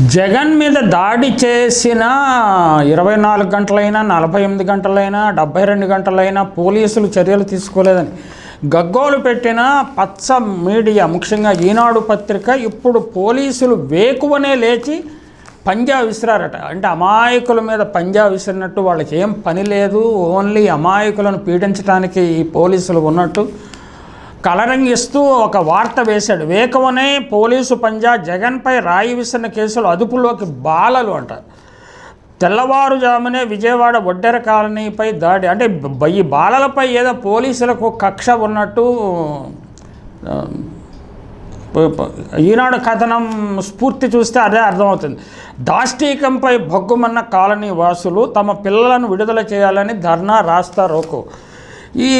జగన్ మీద దాడి చేసిన ఇరవై నాలుగు గంటలైనా నలభై ఎనిమిది గంటలైనా డెబ్బై రెండు గంటలైనా పోలీసులు చర్యలు తీసుకోలేదని గగ్గోలు పెట్టిన పచ్చ మీడియా ముఖ్యంగా ఈనాడు పత్రిక ఇప్పుడు పోలీసులు వేకువనే లేచి పంజా విసిరారట. అంటే అమాయకుల మీద పంజా విసిరినట్టు వాళ్ళకి ఏం పని లేదు ఓన్లీ అమాయకులను పీడించడానికి ఈ పోలీసులు ఉన్నట్టు కలరంగిస్తూ ఒక వార్త వేశాడు. వేకవనే పోలీసు పంజా జగన్పై రాయి విసిన కేసులు అదుపులోకి బాలలు అంట. తెల్లవారుజామునే విజయవాడ ఒడ్డెర కాలనీపై దాడి అంటే ఈ బాలలపై ఏదో పోలీసులకు కక్ష ఉన్నట్టు ఈనాడు కథనం స్ఫూర్తి చూస్తే అదే అర్థమవుతుంది. దాష్టీకంపై భగ్గుమన్న కాలనీ వాసులు తమ పిల్లలను విడుదల చేయాలని ధర్నా రాస్తా రోకో. ఈ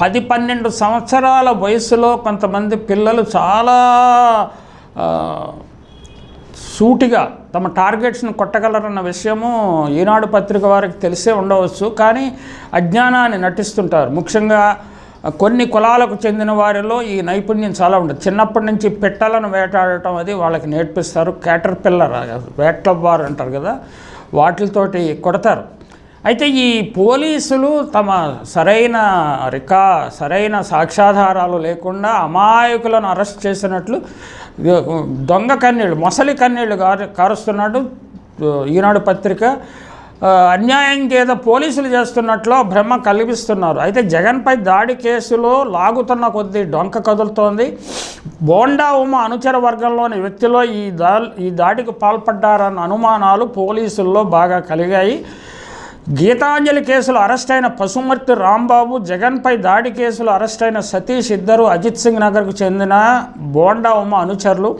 పది పన్నెండు సంవత్సరాల వయసులో కొంతమంది పిల్లలు చాలా సూటిగా తమ టార్గెట్స్ని కొట్టగలరన్న విషయము ఈనాడు పత్రిక వారికి తెలిసే ఉండవచ్చు. కానీ అజ్ఞానాన్ని నటిస్తుంటారు. ముఖ్యంగా కొన్ని కులాలకు చెందిన వారిలో ఈ నైపుణ్యం చాలా ఉంటుంది చిన్నప్పటి నుంచి పిట్టలను వేటాడటం అది వాళ్ళకి నేర్పిస్తారు. క్యాటర్ పిల్లర్ వేట్లవ్వారు అంటారు కదా వాటితోటి కొడతారు. అయితే ఈ పోలీసులు తమ సరైన రికా సరైన సాక్ష్యాధారాలు లేకుండా అమాయకులను అరెస్ట్ చేసినట్లు దొంగ కన్నీళ్ళు మొసలి కన్నీళ్ళు కారు కారుస్తున్నాడు. ఈనాడు పత్రిక అన్యాయం చేత పోలీసులు చేస్తున్నట్లు భ్రమ కల్పిస్తున్నారు అయితే జగన్పై దాడి కేసులో లాగుతున్న కొద్దీ డొంక కదులుతోంది. బోండా ఉమ అనుచర వర్గంలోని వ్యక్తిలో ఈ దా ఈ దాడికి పాల్పడ్డారన్న అనుమానాలు పోలీసుల్లో బాగా కలిగాయి. గీతాంజలి కేసులో అరెస్ట్ అయిన పశుమర్తి రాంబాబు జగన్పై దాడి కేసులో అరెస్ట్ అయిన సతీష్ ఇద్దరు అజిత్ సింగ్ నగర్కు చెందిన బోండా ఉమ్మ అనుచరులు.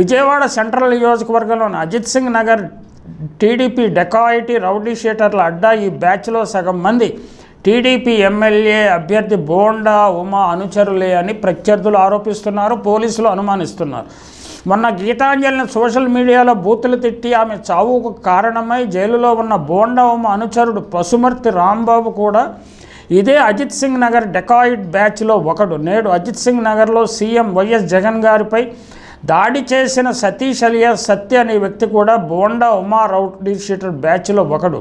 విజయవాడ సెంట్రల్ నియోజకవర్గంలోని Ajit Singh Nagar TDP dacoity rowdy షీటర్ల అడ్డా ఈ బ్యాచ్లో సగం మంది. టీడీపీ ఎమ్మెల్యే అభ్యర్థి బోండా ఉమా అనుచరులే అని ప్రత్యర్థులు ఆరోపిస్తున్నారు పోలీసులు అనుమానిస్తున్నారు. మొన్న గీతాంజలిని సోషల్ మీడియాలో బూతులు తిట్టి ఆమె చావుకు కారణమై జైలులో ఉన్న బోండా అనుచరుడు పశుమర్తి రాంబాబు కూడా ఇదే అజిత్ సింగ్ నగర్ డెకాయిడ్ బ్యాచ్లో ఒకడు. నేడు అజిత్ సింగ్ నగర్లో సీఎం వైఎస్ జగన్ గారిపై దాడి చేసిన సతీష్ అలియా సత్య అనే వ్యక్తి కూడా బోండా ఉమా రౌడీ షీటర్ బ్యాచ్లో ఒకడు.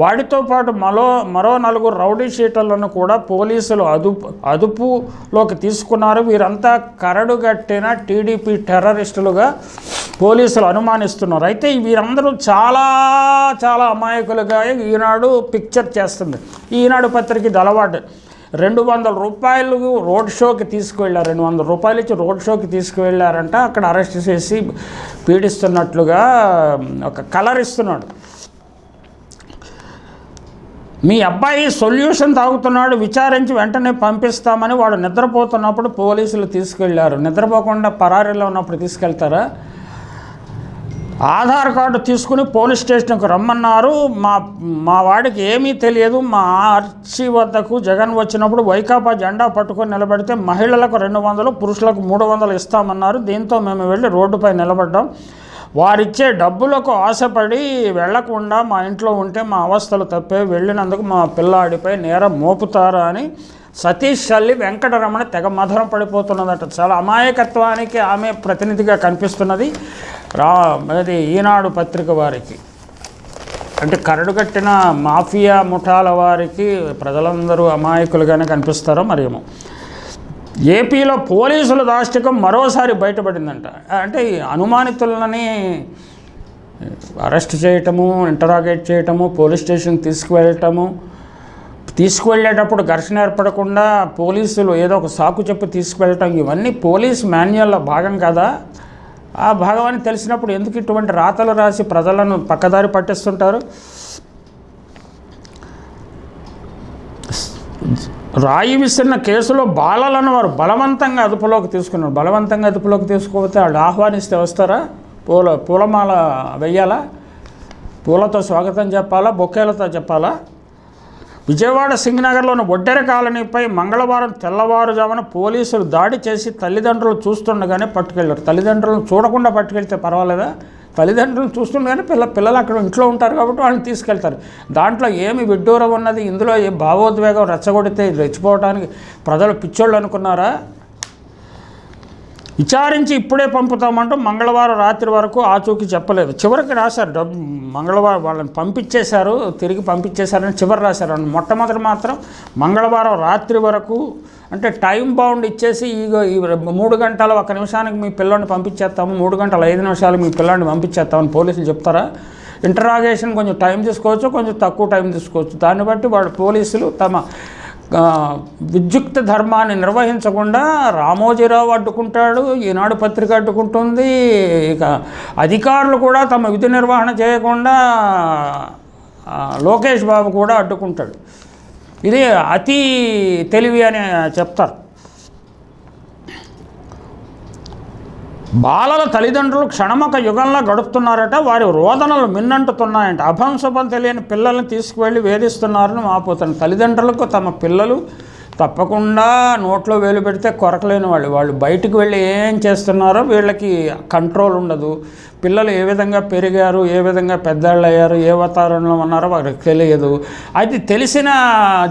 వాడితో పాటు మరో మరో నలుగురు రౌడీ షీటర్లను కూడా పోలీసులు అదుపు అదుపులోకి తీసుకున్నారు. వీరంతా కరడుగట్టిన టీడీపీ టెర్రరిస్టులుగా పోలీసులు అనుమానిస్తున్నారు. అయితే వీరందరూ చాలా చాలా అమాయకులుగా ఈనాడు పిక్చర్ చేస్తుంది. ఈనాడు పత్రిక ఇది అలవాటు రెండు వందల రూపాయలు రోడ్ షోకి తీసుకువెళ్ళారు. రెండు వందల రూపాయలు ఇచ్చి రోడ్ షోకి తీసుకువెళ్ళారంట. అక్కడ అరెస్ట్ చేసి పీడిస్తున్నట్లుగా ఒక కలర్ ఇస్తున్నాడు. మీ అబ్బాయి సొల్యూషన్ తాగుతున్నాడు విచారించి వెంటనే పంపిస్తామని వాడు నిద్రపోతున్నప్పుడు పోలీసులు తీసుకెళ్ళారు. నిద్రపోకుండా పరారీలో ఉన్నప్పుడు తీసుకెళ్తారా? ఆధార్ కార్డు తీసుకుని పోలీస్ స్టేషన్కి రమ్మన్నారు. మా మా వాడికి ఏమీ తెలియదు. మా ఆర్చి వద్దకు జగన్ వచ్చినప్పుడు వైకాపా జెండా పట్టుకొని నిలబడితే మహిళలకు రెండు వందలు పురుషులకు మూడు వందలు ఇస్తామన్నారు. దీంతో మేము వెళ్ళి రోడ్డుపై నిలబడ్డాం. వారిచ్చే డబ్బులకు ఆశపడి వెళ్ళకుండా మా ఇంట్లో ఉంటే మా అవస్థలు తప్పే వెళ్ళినందుకు మా పిల్లాడిపై నేరం మోపుతారా అని సతీష్ చల్లి వెంకటరమణ తెగ మధురం పడిపోతున్నదట. చాలా అమాయకత్వానికి ఆమె ప్రతినిధిగా కనిపిస్తున్నది. రా అది ఈనాడు పత్రిక వారికి. అంటే కరడుగట్టిన మాఫియా ముఠాల వారికి ప్రజలందరూ అమాయకులుగానే కనిపిస్తారో మరేమో. ఏపీలో పోలీసుల దాష్టికం మరోసారి బయటపడిందంట. అంటే అనుమానితులని అరెస్ట్ చేయటము ఇంటరాగేట్ చేయటము పోలీస్ స్టేషన్ తీసుకువెళ్ళటము తీసుకువెళ్ళేటప్పుడు ఘర్షణ ఏర్పడకుండా పోలీసులు ఏదో ఒక సాకు చెప్పు తీసుకువెళ్ళటం ఇవన్నీ పోలీస్ మాన్యువల్లో భాగం కదా? ఆ భాగమని తెలిసినప్పుడు ఎందుకు ఇటువంటి రాతలు రాసి ప్రజలను పక్కదారి పట్టిస్తుంటారు? రాయి విసిరిన కేసులో బాలలను వారు బలవంతంగా అదుపులోకి తీసుకున్నారు. బలవంతంగా అదుపులోకి తీసుకుపోతే వాళ్ళు ఆహ్వానిస్తే వస్తారా? పూల పూలమాల వెయ్యాలా? పూలతో స్వాగతం చెప్పాలా? బొకేలతో చెప్పాలా? విజయవాడ సింగనగర్లోని ఒడ్డెర కాలనీపై మంగళవారం తెల్లవారుజామున పోలీసులు దాడి చేసి తల్లిదండ్రులు చూస్తుండగానే పట్టుకెళ్ళారు తల్లిదండ్రులను చూడకుండా పట్టుకెళ్తే పర్వాలేదా? తల్లిదండ్రులు చూస్తుండగానే పిల్ల పిల్లలు అక్కడ ఇంట్లో ఉంటారు కాబట్టి వాళ్ళని తీసుకెళ్తారు. దాంట్లో ఏమి విడ్డూరం ఉన్నది? ఇందులో ఏ భావోద్వేగం రెచ్చగొడితే రెచ్చిపోవడానికి ప్రజలు పిచ్చోళ్ళు అనుకున్నారా? విచారించి ఇప్పుడే పంపుతామంటూ మంగళవారం రాత్రి వరకు ఆచూకీ చెప్పలేదు. చివరికి రాశారు. డబ్బు మంగళవారం వాళ్ళని పంపించేశారు తిరిగి పంపించేశారని చివరి రాశారు. అని మొట్టమొదటి మాత్రం మంగళవారం రాత్రి వరకు అంటే టైం బౌండ్ ఇచ్చేసి ఇగో ఈ మూడు గంటల ఒక నిమిషానికి మీ పిల్లల్ని పంపించేస్తాము మూడు గంటల ఐదు నిమిషాలు మీ పిల్లల్ని పంపించేస్తామని పోలీసులు చెప్తారా? ఇంటరాగేషన్ కొంచెం టైం తీసుకోవచ్చు కొంచెం తక్కువ టైం తీసుకోవచ్చు. దాన్ని బట్టి వాళ్ళు పోలీసులు తమ విద్యుక్త ధర్మాన్ని నిర్వహించకుండా రామోజీరావు అడ్డుకుంటాడు ఈనాడు పత్రిక అడ్డుకుంటుంది ఇక అధికారులు కూడా తమ విధి నిర్వహణ చేయకుండా లోకేష్ బాబు కూడా అడ్డుకుంటాడు. ఇది అతి తెలివి అని చెప్తారు. బాలల తల్లిదండ్రులు క్షణమొక యుగంలో గడుపుతున్నారట వారి రోదనలు మిన్నంటుతున్నాయంట. అభంశుభం తెలియని పిల్లల్ని తీసుకువెళ్ళి వేధిస్తున్నారని మాపోతాను తల్లిదండ్రులకు తమ పిల్లలు తప్పకుండా నోట్లో వేలు పెడితే కొరకలేని వాళ్ళు. వాళ్ళు బయటికి వెళ్ళి ఏం చేస్తున్నారో వీళ్ళకి కంట్రోల్ ఉండదు. పిల్లలు ఏ విధంగా పెరిగారు ఏ విధంగా పెద్దవాళ్ళు అయ్యారు ఏ వాతావరణంలో ఉన్నారో వారికి తెలియదు. అది తెలిసిన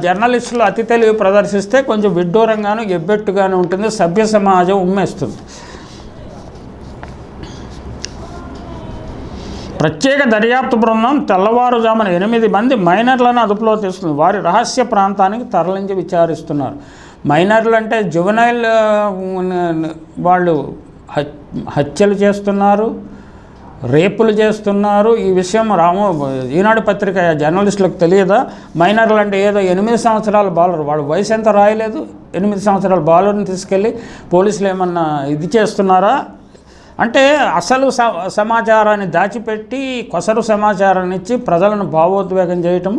జర్నలిస్టులు అతి తెలివి ప్రదర్శిస్తే కొంచెం విడ్డూరంగాను ఎబ్బెట్టుగాను ఉంటుంది సభ్య సమాజం ఉమ్మేస్తుంది. ప్రత్యేక దర్యాప్తు బృందం తెల్లవారుజామున ఎనిమిది మంది మైనర్లను అదుపులో తీసుకుంది వారి రహస్య ప్రాంతానికి తరలించి విచారిస్తున్నారు. మైనర్లు అంటే జువనైల్ వాళ్ళు హత్యలు చేస్తున్నారు రేపులు చేస్తున్నారు. ఈ విషయం రాము ఈనాడు పత్రిక జర్నలిస్టులకు తెలియదా? మైనర్లు అంటే ఏదో ఎనిమిది సంవత్సరాల బాలరు వాడు వయసు ఎంత రాయలేదు? ఎనిమిది సంవత్సరాల బాలుని తీసుకెళ్ళి పోలీసులు ఏమన్నా ఇది చేస్తున్నారా? అంటే అసలు స సమాచారాన్ని దాచిపెట్టి కొసరు సమాచారాన్ని ఇచ్చి ప్రజలను భావోద్వేగం చేయటం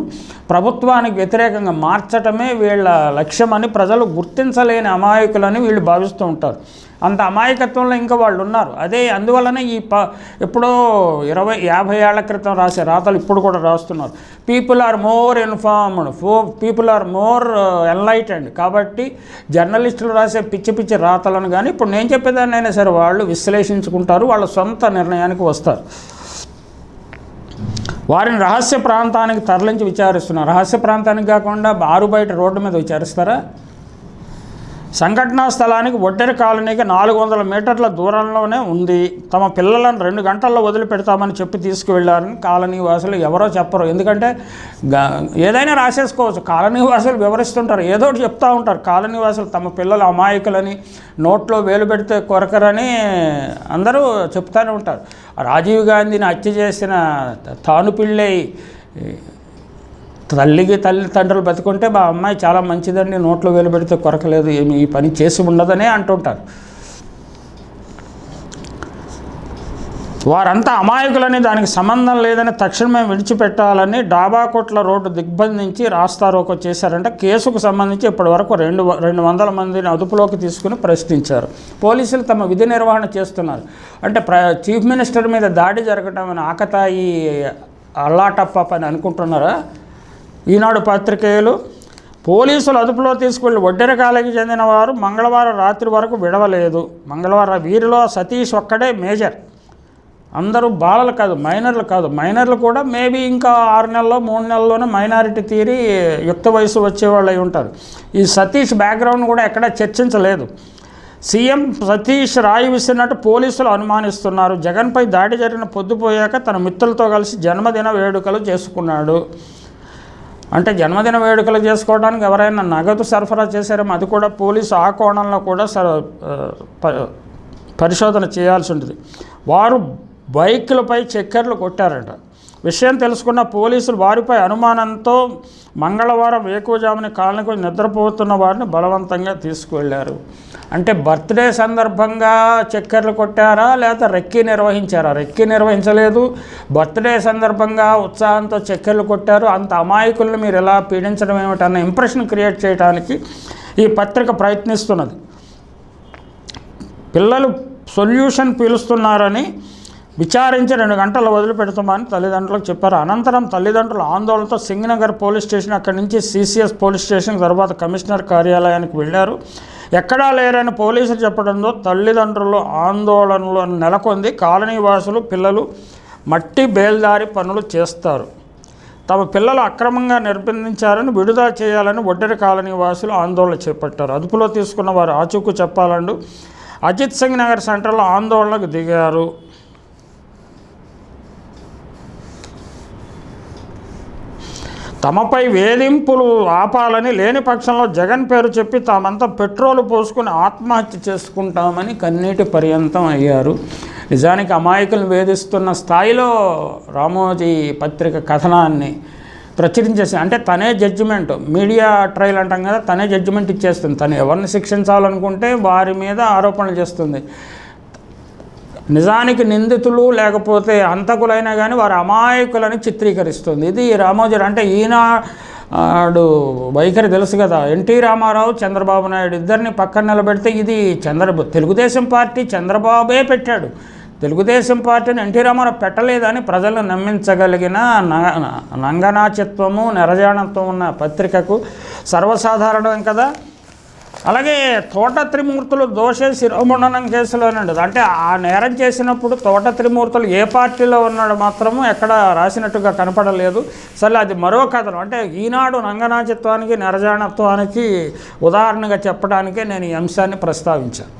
ప్రభుత్వానికి వ్యతిరేకంగా మార్చటమే వీళ్ళ లక్ష్యమని ప్రజలు గుర్తించలేని అమాయకులని వీళ్ళు భావిస్తూ ఉంటారు. అంత అమాయకత్వంలో ఇంకా వాళ్ళు ఉన్నారు. అదే అందువలన ఈ ప ఎప్పుడో ఇరవై యాభై ఏళ్ళ క్రితం రాసే రాతలు ఇప్పుడు కూడా రాస్తున్నారు. People are more informed for people are more enlightened కాబట్టి జర్నలిస్టులు రాసే పిచ్చి పిచ్చి రాతలను కానీ ఇప్పుడు నేను చెప్పేదాన్ని అయినా సరే వాళ్ళు విశ్లేషించుకుంటారు వాళ్ళ సొంత నిర్ణయానికి వస్తారు. వారిని రహస్య ప్రాంతానికి తరలించి విచారిస్తున్నారు. రహస్య ప్రాంతానికి కాకుండా ఆరు బయట రోడ్డు మీద విచారిస్తారా? సంఘటనా స్థలానికి ఒడ్డెర కాలనీకి నాలుగు వందల మీటర్ల దూరంలోనే ఉంది. తమ పిల్లలను రెండు గంటల్లో వదిలిపెడతామని చెప్పి తీసుకువెళ్ళారని కాలనీ వాసులు ఎవరో చెప్పరు. ఎందుకంటే ఏదైనా రాసేసుకోవచ్చు. కాలనీ వాసులు వివరిస్తుంటారు. ఏదో ఒకటి చెప్తూ ఉంటారు. కాలనీ వాసులు తమ పిల్లలు అమాయకులని నోట్లో వేలు పెడితే కొరకరని అందరూ చెప్తూనే ఉంటారు. రాజీవ్ గాంధీని హత్య చేసిన తాను పిళ్ళై తల్లికి తల్లిదండ్రులు బతుకుంటే మా అమ్మాయి చాలా మంచిదండి నోట్లో వేలు పెడితే కొరకలేదు ఏమి ఈ పని చేసి ఉండదనే అంటుంటారు. వారంతా అమాయకులని దానికి సంబంధం లేదని తక్షణమే విడిచిపెట్టాలని డాబాకోట్ల రోడ్డు దిగ్బంధించి రాస్తారోకో చేశారంటే కేసుకు సంబంధించి ఇప్పటివరకు రెండు రెండు వందల మందిని అదుపులోకి తీసుకుని ప్రశ్నించారు. పోలీసులు తమ విధి నిర్వహణ చేస్తున్నారు. అంటే ప్ర చీఫ్ మినిస్టర్ మీద దాడి జరగడం అని ఆకతాయి అల్లాటప్ప అని అనుకుంటున్నారా? ఈనాడు పత్రికేయులు పోలీసులు అదుపులో తీసుకువెళ్ళి ఒడ్డెరకాలకి చెందిన వారు మంగళవారం రాత్రి వరకు విడవలేదు. మంగళవారం వీరిలో సతీష్ ఒక్కడే మేజర్. అందరూ బాలలు కాదు మైనర్లు కాదు. మైనర్లు కూడా మేబీ ఇంకా ఆరు నెలల్లో మూడు నెలల్లోనే మైనారిటీ తీరి యుక్త వయసు వచ్చేవాళ్ళు అయి ఉంటారు. ఈ సతీష్ బ్యాక్గ్రౌండ్ కూడా ఎక్కడా చర్చించలేదు. సీఎం సతీష్ రాయి విసిరినట్టు పోలీసులు అనుమానిస్తున్నారు. జగన్పై దాడి జరిగిన పొద్దుపోయాక తన మిత్రులతో కలిసి జన్మదిన వేడుకలు చేసుకున్నాడు. అంటే జన్మదిన వేడుకలు చేసుకోవడానికి ఎవరైనా నగదు సరఫరా చేశారేమో అది కూడా పోలీసు ఆ కోణంలో కూడా సర ప- పరిశోధన చేయాల్సి ఉంటుంది. వారు బైకులపై చక్కెరలు కొట్టారంట. విషయం తెలుసుకున్న పోలీసులు వారిపై అనుమానంతో మంగళవారం వేకువజామున కాలనీకి నిద్రపోతున్న వారిని బలవంతంగా తీసుకువెళ్ళారు అంటే బర్త్డే సందర్భంగా చక్కెరలు కొట్టారా? లేదా రెక్కీ నిర్వహించారా? రెక్కీ నిర్వహించలేదు. బర్త్డే సందర్భంగా ఉత్సాహంతో చక్కెరలు కొట్టారు. అంత అమాయకులను మీరు ఎలా పీడించడం ఏమిటన్న ఇంప్రెషన్ క్రియేట్ చేయడానికి ఈ పత్రిక ప్రయత్నిస్తున్నది. పిల్లలు సొల్యూషన్ పీలుస్తున్నారని విచారించి రెండు గంటలు వదిలిపెడుతామని తల్లిదండ్రులకు చెప్పారు. అనంతరం తల్లిదండ్రులు ఆందోళనతో సింగనగర్ పోలీస్ స్టేషన్ అక్కడి నుంచి సిసిఎస్ పోలీస్ స్టేషన్ తర్వాత కమిషనర్ కార్యాలయానికి వెళ్ళారు. ఎక్కడా లేరని పోలీసులు చెప్పడంతో తల్లిదండ్రులు ఆందోళనలు నెలకొంది. కాలనీ వాసులు పిల్లలు మట్టి బేల్దారి పనులు చేస్తారు. తమ పిల్లలు అక్రమంగా నిర్బంధించారని విడుదల చేయాలని ఒడ్డరి కాలనీ వాసులు ఆందోళన చేపట్టారు. అదుపులో తీసుకున్న వారు ఆచూకు చెప్పాలంటూ అజిత్ సింగ్ నగర్ సెంటర్లో ఆందోళనకు దిగారు. తమపై వేధింపులు ఆపాలని లేని పక్షంలో జగన్ పేరు చెప్పి తామంతా పెట్రోల్ పోసుకుని ఆత్మహత్య చేసుకుంటామని కన్నీటి పర్యంతం అయ్యారు. నిజానికి అమాయకులను వేధిస్తున్న స్థాయిలో రామోజీ పత్రిక కథనాన్ని ప్రచురించేసి అంటే తనే జడ్జిమెంట్ మీడియా ట్రయల్ అంటాం కదా తనే జడ్జిమెంట్ ఇచ్చేస్తుంది. తను ఎవరిని శిక్షించాలనుకుంటే వారి మీద ఆరోపణలు చేస్తుంది. నిజానికి నిందితులు లేకపోతే హంతకులైనా కానీ వారి అమాయకులని చిత్రీకరిస్తుంది. ఇది రామోజీ అంటే ఈనాడు వైఖరి తెలుసు కదా. ఎన్టీ రామారావు చంద్రబాబు నాయుడు ఇద్దరిని పక్కన నిలబెడితే ఇది చంద్ర తెలుగుదేశం పార్టీ చంద్రబాబే పెట్టాడు. తెలుగుదేశం పార్టీని ఎన్టీ రామారావు పెట్టలేదని ప్రజలను నమ్మించగలిగిన న- నంగనాచిత్వము నిరజాణత్వం ఉన్న పత్రికకు సర్వసాధారణం కదా. అలాగే తోట త్రిమూర్తులు దోష శిరోమండనం కేసులోనండి అంటే ఆ నేరం చేసినప్పుడు తోట త్రిమూర్తులు ఏ పార్టీలో ఉన్నాడు మాత్రము ఎక్కడ రాసినట్టుగా కనపడలేదు. సరే అది మరో కథను. అంటే ఈనాడు రంగనాచిత్వానికి నెరజానత్వానికి ఉదాహరణగా చెప్పడానికే నేను ఈ అంశాన్ని ప్రస్తావించాను.